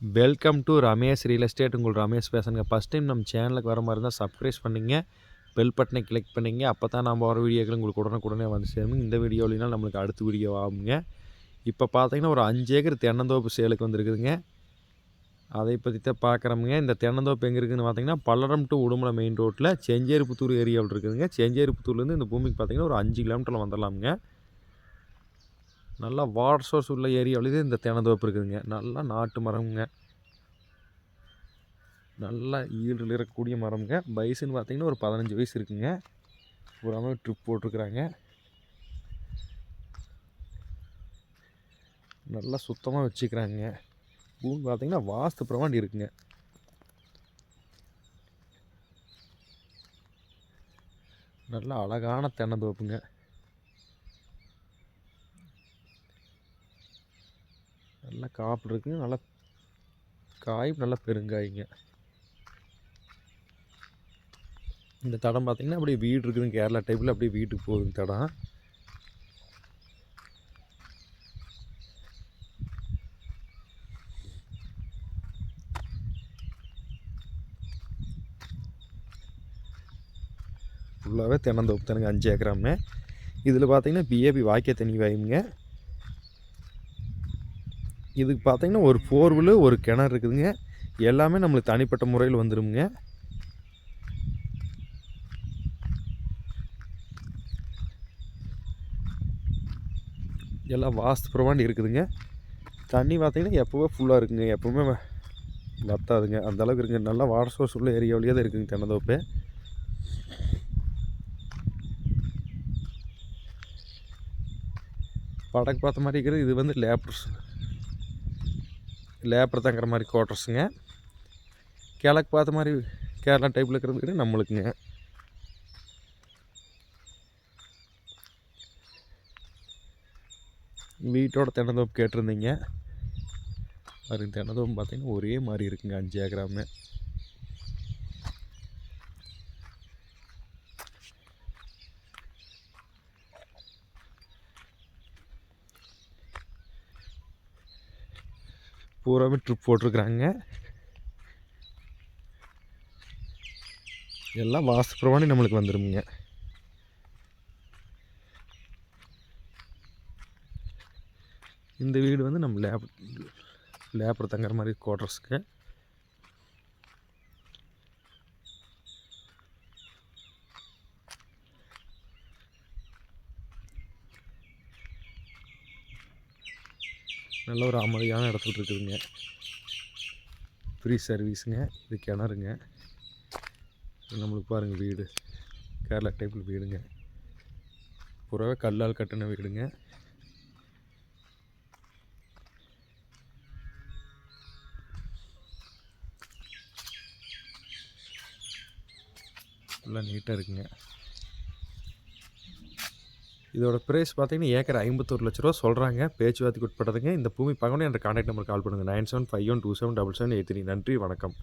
Welcome to Ramesh real estate உங்கள் ரமேஷ் பேசுங்க. First time நம்ம சேனலுக்கு வர மாதிரி இருந்தால் சப்ஸ்கிரைப் பண்ணிங்க. பெல் பட்டனை கிளிக் பண்ணிங்க. அப்போ தான் நம்ம வர வீடியோக்கள் உங்களுக்கு உடனுக்குடனே வந்து சேருங்க இந்த வீடியோலாம் நம்மளுக்கு அடுத்த வீடியோ ஆகுங்க. இப்போ பார்த்தீங்கன்னா ஒரு அஞ்சு ஏக்கர் தென்னந்தோப்பு சேலுக்கு வந்துருக்குதுங்க. அதை பற்றி தான் பார்க்குறோமுங்க இந்த தென்னந்தோப்பு எங்கே இருக்குதுன்னு பார்த்தீங்கன்னா பல்லடம் டு உடுமலை மெயின் ரோட்டில் செஞ்சேரிப்புத்தூர் ஏரியாவில் இருக்குதுங்க. செஞ்சேரிப்புத்தூர்லேருந்து இந்த பூமிக்கு பார்த்தீங்கன்னா ஒரு அஞ்சு கிலோமீட்டரில் வந்துடலாமுங்க நல்லா வாட்டர் சோர்ஸ் உள்ள ஏரியாவிலேயே இந்த தேனந்தோப்பு இருக்குதுங்க. நல்லா நாட்டு மரம்ங்க. நல்லா ஈடு இருக்கக்கூடிய மரம்ங்க. வயசுன்னு பார்த்தீங்கன்னா ஒரு பதினஞ்சு வயசு இருக்குங்க. பூராமே ட்ரிப் போட்டிருக்குறாங்க. நல்லா சுத்தமாக வச்சுக்கிறாங்க. பூமி பார்த்தீங்கன்னா வாஸ்து பிரமாண்டி இருக்குங்க. நல்லா அழகான தென்னந்தோப்புங்க நல்லா காப்பு இருக்குங்க நல்லா காய் நல்லா பெருங்காய்ங்க. இந்த தடம் பார்த்திங்கன்னா அப்படியே வீடு இருக்குதுங்க. கேரளா டைப்பில் அப்படியே வீட்டுக்கு போகுதுங்க தடம். ஃபுல்லாகவே தென்னந்தோப்பு தானுங்க அஞ்சு ஏக்கராமே. இதில் பார்த்தீங்கன்னா பிஏபி வாய்க்க தண்ணி வாயுங்க. இதுக்கு பார்த்திங்கன்னா ஒரு ஃபோர்வில் ஒரு கிணறு இருக்குதுங்க. எல்லாமே நம்மளுக்கு தனிப்பட்ட முறையில் வந்துடுங்க எல்லாம் வாஸ்து பிரமாண்டி இருக்குதுங்க. தண்ணி பார்த்தீங்கன்னா எப்போவே ஃபுல்லாக இருக்குங்க. எப்போவுமே வத்தாதுங்க. அந்தளவுக்கு இருக்குங்க. நல்லா வாட்டர் சோர்ஸ் உள்ள ஏரியாவிலேயே தான் இருக்குங்க தென்னந்தோப்பு. படக்கு பார்த்த மாதிரி இருக்கிறது இது வந்து லேப்டர்ஸ் லேப்பர் தங்குற மாதிரி குவார்டர்ஸுங்க கிழக்கு பார்த்த மாதிரி கேரளா டைப்பில் இருக்கிறது வீடு நம்மளுக்குங்க. வீட்டோட தென்னந்தோப்பு கேட்டிருந்தீங்க. அது தென்னந்தோப்பு பார்த்தீங்கன்னா ஒரே மாதிரி இருக்குங்க அஞ்சு ஏக்கராமே பூராமே ட்ரிப் போட்டிருக்குறாங்க. எல்லாம் வாசு பிரமாணி நம்மளுக்கு வந்துடுங்க இந்த வீடு வந்து நம்ம லேப் லேப்பர் தங்குற மாதிரி குவார்டர்ஸுக்கு நல்ல ஒரு அமைதியான இடத்துல இருக்குதுங்க. ஃப்ரீ சர்வீஸுங்க இது கிணறுங்க. நம்மளுக்கு பாருங்கள் வீடு. கேரளா டைப்பில் வீடுங்க. புறவே கல்லால் கட்டின வீடுங்க. ஃபுல்லாக நீட்டாக இருக்குங்க. இதோட ப்ரைஸ் பார்த்தீங்கன்னா ஏக்கர் ஐம்பத்தொரு லட்ச ரூபா சொல்கிறாங்க பேச்சுவார்த்தைக்கு உட்பட்டதுங்க. இந்த பூமி பார்க்கணும் என்ற கான்டாக்ட் நம்பர் கால் பண்ணுங்கள் nine seven five one two seven double seven eight three. நன்றி வணக்கம்.